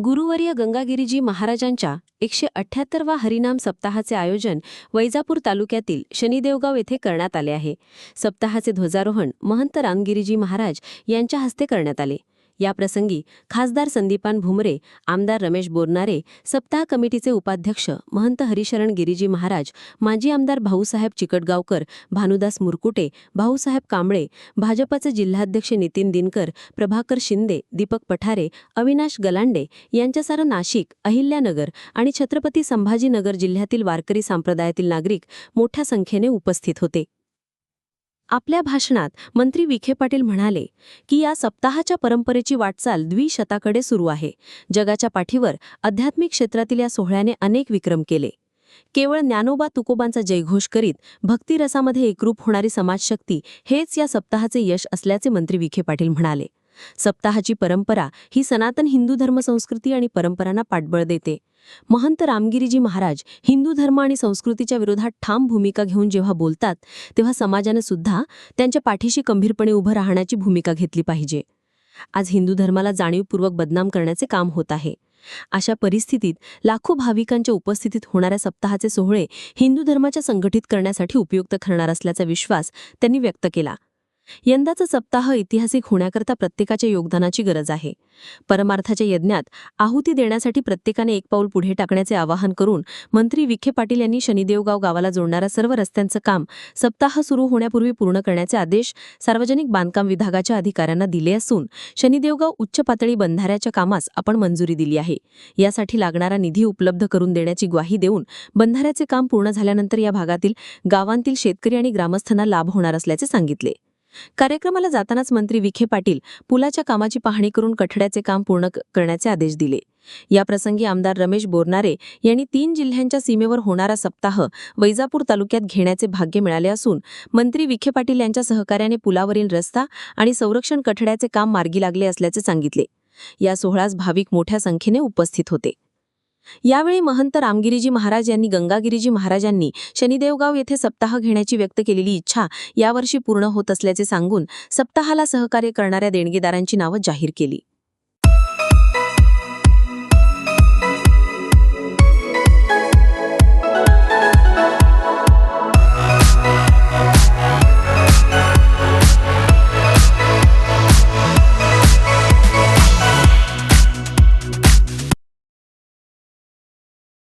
गुरुवर्य गंगागिरीजी महाराजांच्या एकशे अठ्ठ्याहत्तरवा हरिनाम सप्ताहाचे आयोजन वैजापूर तालुक्यातील शनिदेवगाव येथे करण्यात आले आहे. सप्ताहाचे ध्वजारोहण महंत रामगिरीजी महाराज यांच्या हस्ते करण्यात आले. याप्रसंगी खासदार संदीपान भुमरे आमदार रमेश बोरनारे सप्ताह कमिटीचे उपाध्यक्ष महंत हरिशरण गिरीजी महाराज माजी आमदार भाऊसाहेब चिकटगावकर भानुदास मुरकुटे भाऊसाहेब कांबळे भाजपचे जिल्हाध्यक्ष नितीन दिनकर प्रभाकर शिंदे दीपक पठारे अविनाश गलांडे यांच्यासह नाशिक अहिल्यानगर आणि छत्रपती संभाजीनगर जिल्ह्यातील वारकरी संप्रदायातील नागरिक मोठ्या संख्येने उपस्थित होते. आपल्या भाषणात मंत्री विखे पाटील म्हणाले की या सप्ताहाच्या परंपरेची वाटचाल द्विशताकडे सुरू आहे. जगाच्या पाठीवर आध्यात्मिक क्षेत्रातील या सोहळ्याने अनेक विक्रम केले. केवळ ज्ञानोबा तुकोबांचा जयघोष करीत भक्तिरसामध्ये एकरूप होणारी समाजशक्ती हेच या सप्ताहाचे यश असल्याचे मंत्री विखे पाटील म्हणाले. सप्ताहाची परंपरा ही सनातन हिंदू धर्म संस्कृती आणि परंपरांना पाठबळ देते. महंत रामगिरीजी महाराज हिंदू धर्म आणि संस्कृतीच्या विरोधात ठाम भूमिका घेऊन जेव्हा बोलतात तेव्हा समाजाने सुद्धा त्यांच्या पाठीशी गंभीरपणे उभं राहण्याची भूमिका घेतली पाहिजे. आज हिंदू धर्माला जाणीवपूर्वक बदनाम करण्याचे काम होत आहे. अशा परिस्थितीत लाखो भाविकांच्या उपस्थितीत होणाऱ्या सप्ताहाचे सोहळे हिंदू धर्माच्या संघटित करण्यासाठी उपयुक्त ठरणार असल्याचा विश्वास त्यांनी व्यक्त केला. यंदाचा सप्ताह ऐतिहासिक होण्याकरता प्रत्येकाच्या योगदानाची गरज आहे. परमार्थाच्या यज्ञात आहुती देण्यासाठी प्रत्येकाने एक पाऊल पुढे टाकण्याचे आवाहन करून मंत्री विखे पाटील यांनी शनिदेवगाव गावाला जोडणाऱ्या सर्व रस्त्यांचं काम सप्ताह सुरू होण्यापूर्वी पूर्ण करण्याचे आदेश सार्वजनिक बांधकाम विभागाच्या अधिकाऱ्यांना दिले असून शनिदेवगाव उच्च पातळी बंधाऱ्याच्या कामास आपण मंजुरी दिली आहे. यासाठी लागणारा निधी उपलब्ध करून देण्याची ग्वाही देऊन बंधाऱ्याचे काम पूर्ण झाल्यानंतर या भागातील गावांतील शेतकरी आणि ग्रामस्थांना लाभ होणार असल्याचे सांगितले. कार्यक्रमाला जातानाच मंत्री विखे पाटील पुलाच्या कामाची पाहणी करून कठड्याचे काम पूर्ण करण्याचे आदेश दिले. याप्रसंगी आमदार रमेश बोरनारे यांनी तीन जिल्ह्यांच्या सीमेवर होणारा सप्ताह वैजापूर तालुक्यात घेण्याचे भाग्य मिळाले असून मंत्री विखे पाटील यांच्या सहकार्याने पुलावरील रस्ता आणि संरक्षण कठड्याचे काम मार्गी लागले असल्याचे सांगितले. या सोहळ्यास भाविक मोठ्या संख्येने उपस्थित होते. यावेळी महंत रामगिरीजी महाराज यांनी गंगागिरीजी महाराजांनी शनिदेवगाव येथे सप्ताह घेण्याची व्यक्त केलेली इच्छा यावर्षी पूर्ण होत असल्याचे सांगून सप्ताहाला सहकार्य करणाऱ्या देणगीदारांची नावं जाहीर केली.